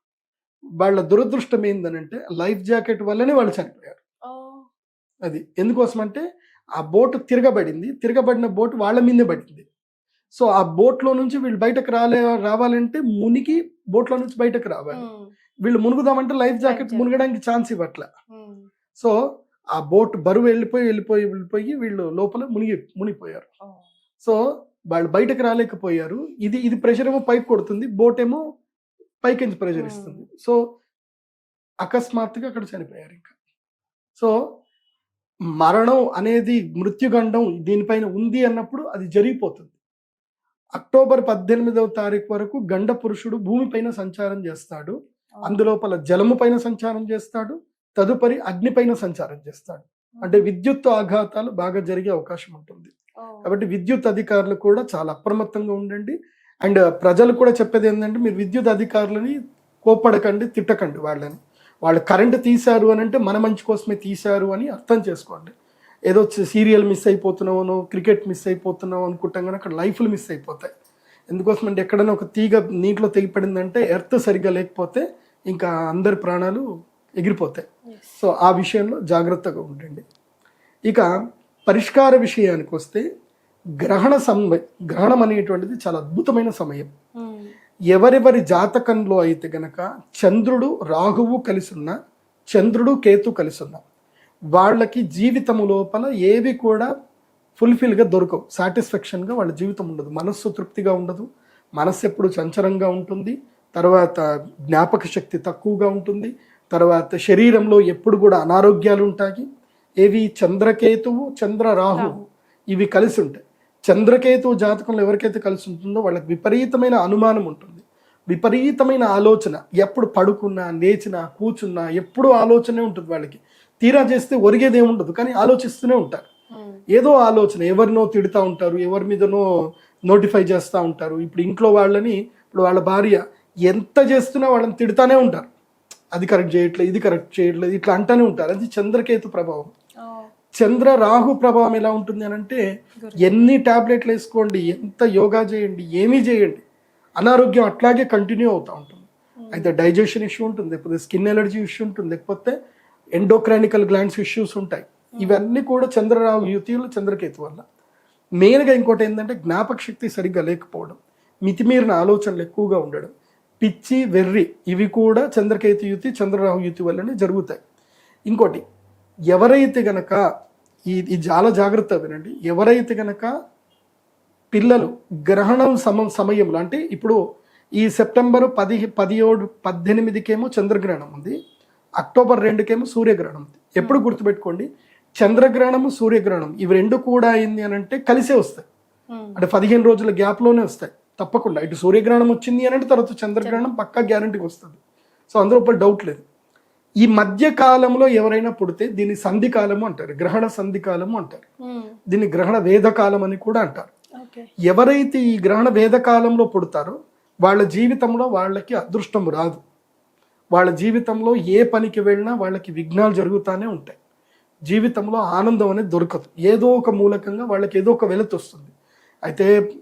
Speaker 2: వాళ్ళ దురదృష్టం ఏందనంటే లైఫ్ జాకెట్ వల్లనే వాళ్ళు చనిపోయారు. అది. ఎందుకోసం అంటే ఆ బోట్ తిరగబడింది. తిరగబడిన బోట్ వాళ్ళ మీదే పడింది. సో ఆ బోట్లో నుంచి వీళ్ళు బయటకు రాలే రావాలంటే మునిగి బోట్లో నుంచి బయటకు రావాలి. వీళ్ళు మునుగుదామంటే లైఫ్ జాకెట్. మునగడానికి ఛాన్స్ ఇవ్వట్ల. సో ఆ బోట్ బరువు వెళ్ళిపోయి వెళ్ళిపోయి వెళ్ళిపోయి వీళ్ళు లోపల మునిగి మునిగిపోయారు. సో వాళ్ళు బయటకు రాలేకపోయారు. ఇది ఇది ప్రెషర్ ఏమో పైకి కొడుతుంది. బోట్ ఏమో పైకి ప్రెషర్ ఇస్తుంది. సో అకస్మాత్తుగా అక్కడ చనిపోయారు ఇంకా. సో మరణం అనేది మృత్యుగండం దీనిపైన ఉంది అన్నప్పుడు అది జరిగిపోతుంది. అక్టోబర్ పద్దెనిమిదవ తారీఖు వరకు గండ పురుషుడు భూమిపైన సంచారం చేస్తాడు. అందులోపల జలము పైన సంచారం చేస్తాడు. తదుపరి అగ్ని పైన సంచారం చేస్తాడు. అంటే విద్యుత్ ఆఘాతాలు బాగా జరిగే అవకాశం ఉంటుంది. కాబట్టి విద్యుత్ అధికారులు కూడా చాలా అప్రమత్తంగా ఉండండి. అండ్ ప్రజలు కూడా చెప్పేది ఏంటంటే మీరు విద్యుత్ అధికారులని కోపడకండి తిట్టకండి వాళ్ళని. వాళ్ళు కరెంట్ తీశారు అని అంటే మన మంచి కోసమే తీశారు అని అర్థం చేసుకోండి. ఏదో సీరియల్ మిస్ అయిపోతున్నామనో క్రికెట్ మిస్ అయిపోతున్నాం అనుకుంటాం కానీ అక్కడ లైఫ్లు మిస్ అయిపోతాయి. ఎందుకోసం అంటే ఎక్కడైనా ఒక తీగ నీటిలో తెగిపడిందంటే ఎర్త్ సరిగ్గా లేకపోతే ఇంకా అందరి ప్రాణాలు ఎగిరిపోతాయి. సో ఆ విషయంలో జాగ్రత్తగా ఉండండి. ఇక పరిష్కార విషయానికి వస్తే గ్రహణ సమయం గ్రహణం అనేటువంటిది చాలా అద్భుతమైన సమయం. ఎవరెవరి జాతకంలో అయితే గనక చంద్రుడు రాహువు కలిసి ఉన్న చంద్రుడు కేతు కలిసి ఉన్న వాళ్ళకి జీవితము లోపల ఏవి కూడా ఫుల్ఫిల్గా దొరకవు. సాటిస్ఫాక్షన్గా వాళ్ళ జీవితం ఉండదు. మనస్సు తృప్తిగా ఉండదు. మనస్సు ఎప్పుడు చంచలంగా ఉంటుంది. తర్వాత జ్ఞాపక శక్తి తక్కువగా ఉంటుంది. తర్వాత శరీరంలో ఎప్పుడు కూడా అనారోగ్యాలు ఉంటాయి. ఏవి? చంద్రకేతువు చంద్ర రాహు ఇవి కలిసి ఉంటాయి. చంద్రకేతువు జాతకంలో ఎవరికైతే కలిసి ఉంటుందో వాళ్ళకి విపరీతమైన అనుమానం ఉంటుంది. విపరీతమైన ఆలోచన. ఎప్పుడు పడుకున్నా లేచినా కూర్చున్నా ఎప్పుడు ఆలోచనే ఉంటుంది వాళ్ళకి. తీరా చేస్తే ఒరిగేది ఏముండదు కానీ ఆలోచిస్తూనే ఉంటారు. ఏదో ఆలోచన ఎవరినో తిడుతూ ఉంటారు ఎవరి మీదనో నోటిఫై చేస్తూ ఉంటారు. ఇప్పుడు ఇంట్లో వాళ్ళని ఇప్పుడు వాళ్ళ భార్య ఎంత చేస్తున్నా వాళ్ళని తిడుతూనే ఉంటారు. అది కరెక్ట్ చేయట్లేదు ఇది కరెక్ట్ చేయట్లేదు ఇట్లా అంటానే ఉంటారు. అది చంద్రకేతు ప్రభావం. చంద్ర రాహు ప్రభావం ఎలా ఉంటుంది అని అంటే ఎన్ని టాబ్లెట్లు వేసుకోండి ఎంత యోగా చేయండి ఏమీ చేయండి అనారోగ్యం అట్లాగే కంటిన్యూ అవుతూ ఉంటుంది. అయితే డైజెషన్ ఇష్యూ ఉంటుంది లేకపోతే స్కిన్ ఎలర్జీ ఇష్యూ ఉంటుంది లేకపోతే ఎండోక్రానికల్ గ్లాండ్స్ ఇష్యూస్ ఉంటాయి. ఇవన్నీ కూడా చంద్రరావు యుతిలు చంద్రకేతు వల్ల. మెయిన్గా ఇంకోటి ఏంటంటే జ్ఞాపక శక్తి సరిగ్గా లేకపోవడం మితిమీరిన ఆలోచనలు ఎక్కువగా ఉండడం పిచ్చి వెర్రి ఇవి కూడా చంద్రకేతు యుతి చంద్రరాహు యుతి వల్లనే జరుగుతాయి. ఇంకోటి ఎవరైతే గనక ఈ ఈ చాలా జాగ్రత్త వినండి. ఎవరైతే గనక పిల్లలు గ్రహణం సమ సమయంలో అంటే ఇప్పుడు ఈ సెప్టెంబర్ పది పదిహేడు పద్దెనిమిదికేమో చంద్రగ్రహణం ఉంది. అక్టోబర్ రెండుకేమో సూర్యగ్రహణం. ఎప్పుడు గుర్తుపెట్టుకోండి? చంద్రగ్రహణము సూర్యగ్రహణం ఇవి రెండు కూడా అయింది అని అంటే కలిసే వస్తాయి. అంటే పదిహేను రోజుల గ్యాప్లోనే వస్తాయి. తప్పకుండా. ఇటు సూర్యగ్రహణం వచ్చింది అని అంటే తర్వాత చంద్రగ్రహణం పక్కా గ్యారంటీకి వస్తుంది. సో అందులో ఒక డౌట్ లేదు. ఈ మధ్య కాలంలో ఎవరైనా పుడితే దీన్ని సంధి కాలము అంటారు. గ్రహణ సంధి కాలము అంటారు. దీన్ని గ్రహణ వేద కాలం అని కూడా అంటారు. ఎవరైతే ఈ గ్రహణ వేద కాలంలో పుడతారో వాళ్ళ జీవితంలో వాళ్ళకి అదృష్టం రాదు. వాళ్ళ జీవితంలో ఏ పనికి వెళ్ళినా వాళ్ళకి విఘ్నాలు జరుగుతూనే ఉంటాయి. జీవితంలో ఆనందం అనేది దొరకదు. ఏదో ఒక మూలకంగా వాళ్ళకి ఏదో ఒక వెలతి వస్తుంది. అయితే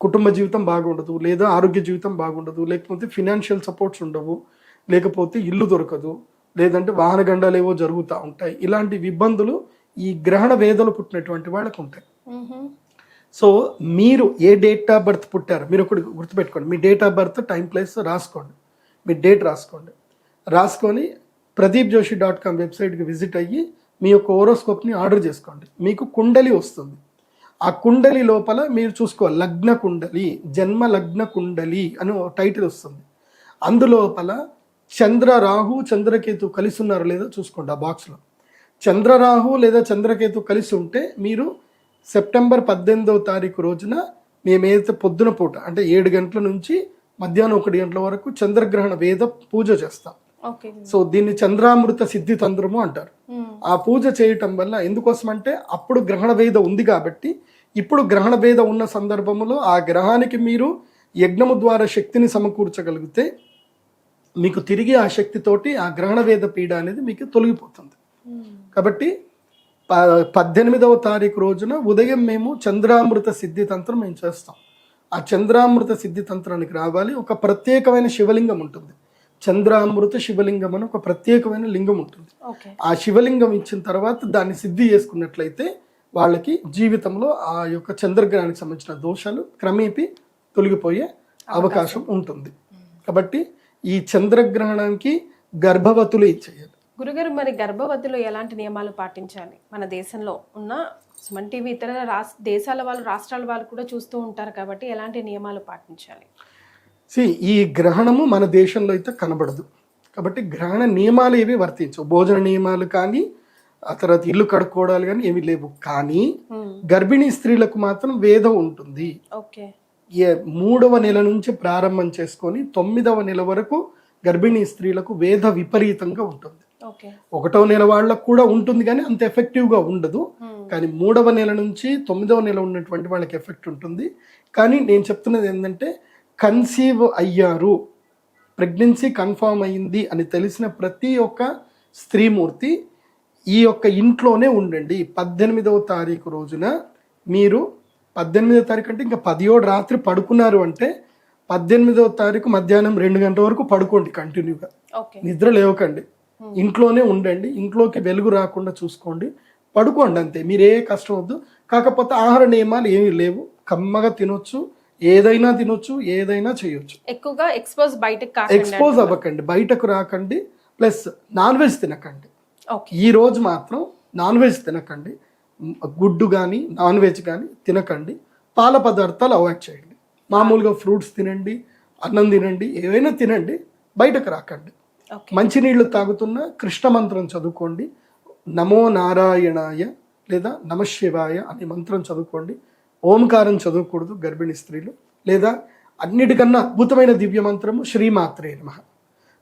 Speaker 2: కుటుంబ జీవితం బాగుండదు లేదా ఆరోగ్య జీవితం బాగుండదు లేకపోతే ఫినాన్షియల్ సపోర్ట్స్ ఉండవు లేకపోతే ఇల్లు దొరకదు లేదంటే వాహన గండాలు ఏవో జరుగుతూ ఉంటాయి. ఇలాంటి ఇబ్బందులు ఈ గ్రహణ వేదలు పుట్టినటువంటి వాళ్ళకు ఉంటాయి. సో మీరు ఏ డేట్ ఆఫ్ బర్త్ పుట్టారు? మీరు ఒకటి గుర్తుపెట్టుకోండి. మీ date of birth time place రాసుకోండి. మీ డేట్ రాసుకోండి. రాసుకొని ప్రదీప్ జోషి డాట్ కామ్ వెబ్సైట్కి విజిట్ అయ్యి మీ యొక్క ఓరోస్కోప్ని ఆర్డర్ చేసుకోండి. మీకు కుండలి వస్తుంది. ఆ కుండలి లోపల మీరు చూసుకోవాలి. లగ్న కుండలి జన్మ లగ్న కుండలి అని ఒక టైటిల్ వస్తుంది. అందులోపల చంద్ర రాహు చంద్రకేతు కలిసి ఉన్నారో లేదో చూసుకోండి ఆ బాక్స్లో. చంద్రరాహు లేదా చంద్రకేతు కలిసి ఉంటే మీరు సెప్టెంబర్ పద్దెనిమిదవ తారీఖు రోజున మేమైతే పొద్దున పూట అంటే ఏడు గంటల నుంచి మధ్యాహ్నం ఒకటి గంటల వరకు చంద్రగ్రహణ వేద పూజ చేస్తాం. సో దీన్ని చంద్రామృత సిద్ధి తంత్రము అంటారు. ఆ పూజ చేయటం వల్ల ఎందుకోసం అంటే అప్పుడు గ్రహణ భేద ఉంది కాబట్టి ఇప్పుడు గ్రహణ భేద ఉన్న సందర్భంలో ఆ గ్రహానికి మీరు యజ్ఞము ద్వారా శక్తిని సమకూర్చగలిగితే మీకు తిరిగి ఆ శక్తితోటి ఆ గ్రహణ వేద పీడ అనేది మీకు తొలగిపోతుంది. కాబట్టి పద్దెనిమిదవ తారీఖు రోజున ఉదయం మేము చంద్రామృత సిద్ధి తంత్రం మేము చేస్తాం. ఆ చంద్రామృత సిద్ధి తంత్రానికి రావాలి. ఒక ప్రత్యేకమైన శివలింగం ఉంటుంది. చంద్రామృత శివలింగం అని ఒక ప్రత్యేకమైన లింగం ఉంటుంది. ఆ శివలింగం ఇచ్చిన తర్వాత దాన్ని సిద్ధి చేసుకున్నట్లయితే వాళ్ళకి జీవితంలో ఆ యొక్క చంద్రగ్రహానికి సంబంధించిన దోషాలు క్రమేపీ తొలగిపోయే అవకాశం ఉంటుంది. కాబట్టి ఈ చంద్రగ్రహణానికి గర్భవతులు ఏం చేయాలి
Speaker 1: గురుగారు మరి గర్భవతిలో ఎలాంటి నియమాలు పాటించాలి? మన దేశంలో ఉన్న సుమన్ టీవీ ఇతర రాష్ట్ర దేశాల వాళ్ళు రాష్ట్రాల వాళ్ళు కూడా చూస్తూ ఉంటారు కాబట్టి ఎలాంటి నియమాలు పాటించాలి?
Speaker 2: సి ఈ గ్రహణము మన దేశంలో అయితే కనబడదు. కాబట్టి గ్రహణ నియమాలు ఏవి వర్తించవు. భోజన నియమాలు కానీ ఆ తర్వాత ఇల్లు కడుక్కోవడాలు కానీ ఏమీ లేవు. కానీ గర్భిణీ స్త్రీలకు మాత్రం వేదం ఉంటుంది.
Speaker 1: ఓకే.
Speaker 2: ఏ మూడవ నెల నుంచి ప్రారంభం చేసుకొని తొమ్మిదవ నెల వరకు గర్భిణీ స్త్రీలకు వేద విపరీతంగా ఉంటుంది.
Speaker 1: ఓకే.
Speaker 2: ఒకటవ నెల వాళ్ళకు కూడా ఉంటుంది కానీ అంత ఎఫెక్టివ్గా ఉండదు. కానీ మూడవ నెల నుంచి తొమ్మిదవ నెల ఉన్నటువంటి వాళ్ళకి ఎఫెక్ట్ ఉంటుంది. కానీ నేను చెప్తున్నది ఏంటంటే కన్సీవ్ అయ్యారు. ప్రెగ్నెన్సీ కన్ఫామ్ అయ్యింది అని తెలిసిన ప్రతి ఒక్క స్త్రీమూర్తి ఈ యొక్క ఇంట్లోనే ఉండండి. పద్దెనిమిదవ తారీఖు రోజున మీరు పద్దెనిమిదవ తారీఖు అంటే ఇంకా పదిహేడు రాత్రి పడుకున్నారు అంటే పద్దెనిమిదవ తారీఖు మధ్యాహ్నం రెండు గంటల వరకు పడుకోండి కంటిన్యూగా. నిద్ర లేవకండి. ఇంట్లోనే ఉండండి. ఇంట్లోకి వెలుగు రాకుండా చూసుకోండి. పడుకోండి అంతే. మీరే కష్టం వద్దు. కాకపోతే ఆహార నియమాలు ఏమీ లేవు. కమ్మగా తినొచ్చు ఏదైనా తినొచ్చు ఏదైనా చేయొచ్చు.
Speaker 1: ఎక్కువగా ఎక్స్పోజ్ బయటకు
Speaker 2: ఎక్స్పోజ్ అవ్వకండి. బయటకు రాకండి. ప్లస్ నాన్ వెజ్ తినకండి. ఈ రోజు మాత్రం నాన్ వెజ్ తినకండి. గుడ్డు కానీ నాన్ వెజ్ కానీ తినకండి. పాల పదార్థాలు అవాయిడ్ చేయండి. మామూలుగా ఫ్రూట్స్ తినండి అన్నం తినండి ఏవైనా తినండి బయటకు రాకండి. మంచినీళ్ళు తాగుతున్న కృష్ణ మంత్రం చదువుకోండి. నమో నారాయణాయ లేదా నమశివాయ అనే మంత్రం చదువుకోండి. ఓంకారం చదువుకూడదు గర్భిణీ స్త్రీలు. లేదా అన్నిటికన్నా అద్భుతమైన దివ్య మంత్రము శ్రీమాత్రే నమ.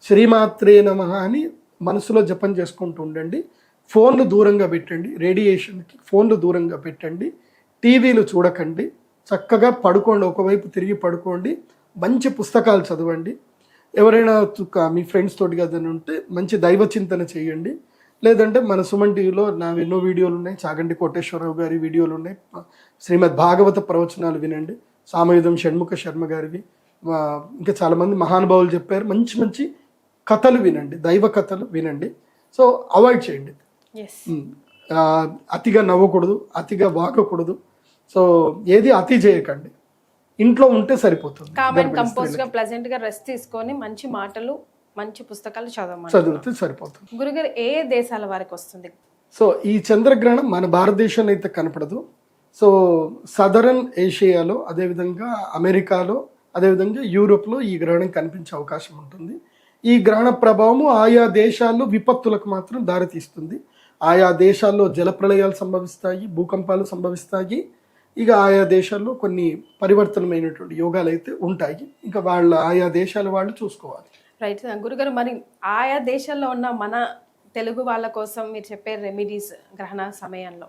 Speaker 2: శ్రీమాత్రే నమ అని మనసులో జపం చేసుకుంటూ ఉండండి. ఫోన్లు దూరంగా పెట్టండి. రేడియేషన్కి ఫోన్లు దూరంగా పెట్టండి. టీవీలు చూడకండి. చక్కగా పడుకోండి. ఒకవైపు తిరిగి పడుకోండి. మంచి పుస్తకాలు చదవండి. ఎవరైనా మీ ఫ్రెండ్స్ తోటి కదని ఉంటే మంచి దైవ చింతన చేయండి. లేదంటే మన సుమన్ టీవీలో నా ఎన్నో వీడియోలు ఉన్నాయి. చాగంటి కోటేశ్వరరావు గారి వీడియోలు ఉన్నాయి. శ్రీమద్ భాగవత ప్రవచనాలు వినండి. సామయుధం షణ్ముఖ శర్మ గారివి. ఇంకా చాలామంది మహానుభావులు చెప్పారు. మంచి మంచి కథలు వినండి. దైవ కథలు వినండి. సో అవాయిడ్ చేయండి. అతిగా నవ్వకూడదు అతిగా వాగకూడదు సో ఏది అతి చేయకండి. ఇంట్లో ఉంటే సరిపోతుంది. స్త్రీలకి.
Speaker 1: ప్లెజెంట్గా రెస్ట్ తీసుకొని మంచి మాటలు మంచి పుస్తకాలు చదవమని
Speaker 2: చదివితే సరిపోతుంది.
Speaker 1: గురుగారు ఏ దేశాల వారికి వస్తుంది?
Speaker 2: సో ఈ చంద్రగ్రహణం మన భారతదేశంలో అయితే కనపడదు. సో సదరన్ ఏషియాలో అదేవిధంగా అమెరికాలో అదేవిధంగా యూరోప్లో ఈ గ్రహణం కనిపించే అవకాశం ఉంటుంది. ఈ గ్రహణ ప్రభావము ఆయా దేశాల్లో విపత్తులకు మాత్రం దారితీస్తుంది. ఆయా దేశాల్లో జలప్రళయాలు సంభవిస్తాయి భూకంపాలు సంభవిస్తాయి. ఇక ఆయా దేశాల్లో కొన్ని పరివర్తనమైనటువంటి యోగాలు అయితే ఉంటాయి. ఇంకా వాళ్ళ ఆయా దేశాల వాళ్ళు చూసుకోవాలి.
Speaker 1: రైట్. గురుగారు మరి ఆయా దేశాల్లో ఉన్న మన తెలుగు వాళ్ళ కోసం మీరు చెప్పే రెమెడీస్ గ్రహణ సమయంలో?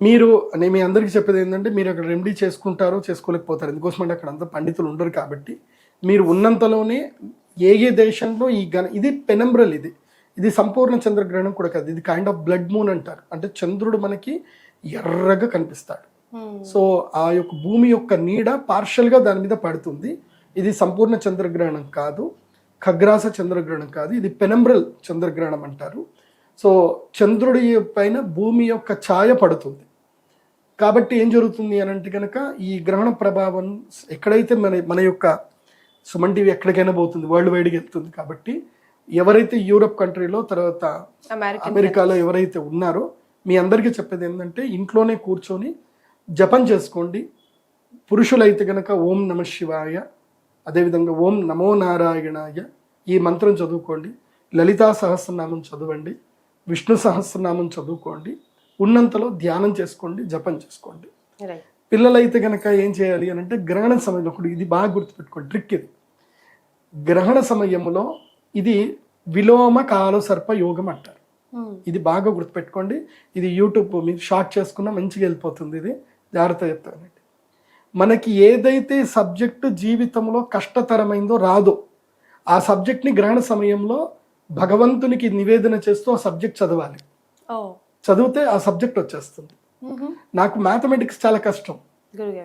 Speaker 2: మీరు నేను మీ అందరికీ చెప్పేది ఏంటంటే మీరు అక్కడ రెమెడీ చేసుకుంటారో చేసుకోలేకపోతారు. ఎందుకోసం అంటే అక్కడ అంతా పండితులు ఉండరు కాబట్టి మీరు ఉన్నంతలోనే ఏ ఏ దేశంలో ఈ గణ ఇది పెనంబ్రల్ ఇది. ఇది సంపూర్ణ చంద్రగ్రహణం కూడా కాదు. ఇది కైండ్ ఆఫ్ బ్లడ్ మూన్ అంటారు. అంటే చంద్రుడు మనకి ఎర్రగా కనిపిస్తాడు. సో ఆ యొక్క భూమి యొక్క నీడ పార్షల్గా దాని మీద పడుతుంది. ఇది సంపూర్ణ చంద్రగ్రహణం కాదు. ఖగ్రాస చంద్రగ్రహణం కాదు ఇది పెనంబ్రల్ చంద్రగ్రహణం అంటారు. సో చంద్రుడి పైన భూమి యొక్క ఛాయ పడుతుంది. కాబట్టి ఏం జరుగుతుంది అని అంటే కనుక ఈ గ్రహణ ప్రభావం ఎక్కడైతే మన మన యొక్క సుమన్ టీవీ ఎక్కడికైనా పోతుంది వరల్డ్ వైడ్గా వెళ్తుంది కాబట్టి ఎవరైతే యూరప్ కంట్రీలో తర్వాత అమెరికాలో ఎవరైతే ఉన్నారో మీ అందరికీ చెప్పేది ఏంటంటే ఇంట్లోనే కూర్చొని జపం చేసుకోండి. పురుషులైతే గనక ఓం నమ శివాయ అదేవిధంగా ఓం నమో నారాయణాయ ఈ మంత్రం చదువుకోండి. లలితా సహస్రనామం చదవండి. విష్ణు సహస్రనామం చదువుకోండి. ఉన్నంతలో ధ్యానం చేసుకోండి జపం చేసుకోండి. పిల్లలైతే గనక ఏం చేయాలి అని అంటే గ్రహణ సమయంలో ఒకటి ఇది బాగా గుర్తుపెట్టుకోండి. ట్రిక్ ఇది. గ్రహణ సమయంలో ఇది విలోమ కాల సర్ప యోగం అంటారు. ఇది బాగా గుర్తుపెట్టుకోండి. ఇది యూట్యూబ్ మీరు షార్ట్ చేసుకున్నా మంచిగా వెళ్ళిపోతుంది ఇది. జాగ్రత్త చెప్తానండి. మనకి ఏదైతే సబ్జెక్టు జీవితంలో కష్టతరమైందో రాదో. ఆ సబ్జెక్ట్ని గ్రహణ సమయంలో భగవంతునికి నివేదన చేస్తూ ఆ సబ్జెక్ట్ చదవాలి. చదివితే ఆ సబ్జెక్ట్ వచ్చేస్తుంది. నాకు మ్యాథమెటిక్స్ చాలా కష్టం.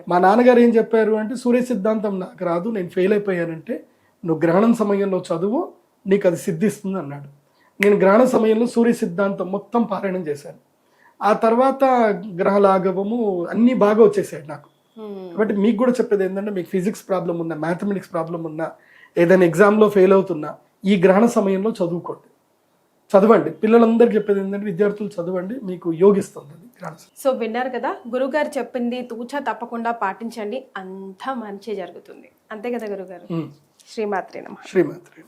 Speaker 2: మా నాన్నగారు ఏం చెప్పారు అంటే సూర్య సిద్ధాంతం నాకు రాదు నేను ఫెయిల్ అయిపోయానంటే నువ్వు గ్రహణం సమయంలో చదువు నీకు అది సిద్ధిస్తుంది అన్నాడు. నేను గ్రహణ సమయంలో సూర్య సిద్ధాంతం మొత్తం పారాయణం చేశాను. ఆ తర్వాత గ్రహలాఘవము అన్నీ బాగా వచ్చేసాయి నాకు. కాబట్టి మీకు కూడా చెప్పేది ఏంటంటే మీకు ఫిజిక్స్ ప్రాబ్లం ఉన్నా మ్యాథమెటిక్స్ ప్రాబ్లం ఉన్నా ఏదైనా ఎగ్జామ్లో ఫెయిల్ అవుతున్నా ఈ గ్రహణ సమయంలో చదువుకోండి. చదవండి. పిల్లలందరికీ చెప్పేది ఏంటంటే విద్యార్థులు చదవండి మీకు యోగిస్తుంది.
Speaker 1: సో విన్నారు కదా గురుగారు చెప్పింది తూచా తప్పకుండా పాటించండి. అంతా మంచి జరుగుతుంది. అంతే కదా గురుగారు. శ్రీమాత్రే నమ.
Speaker 2: శ్రీమాత్రి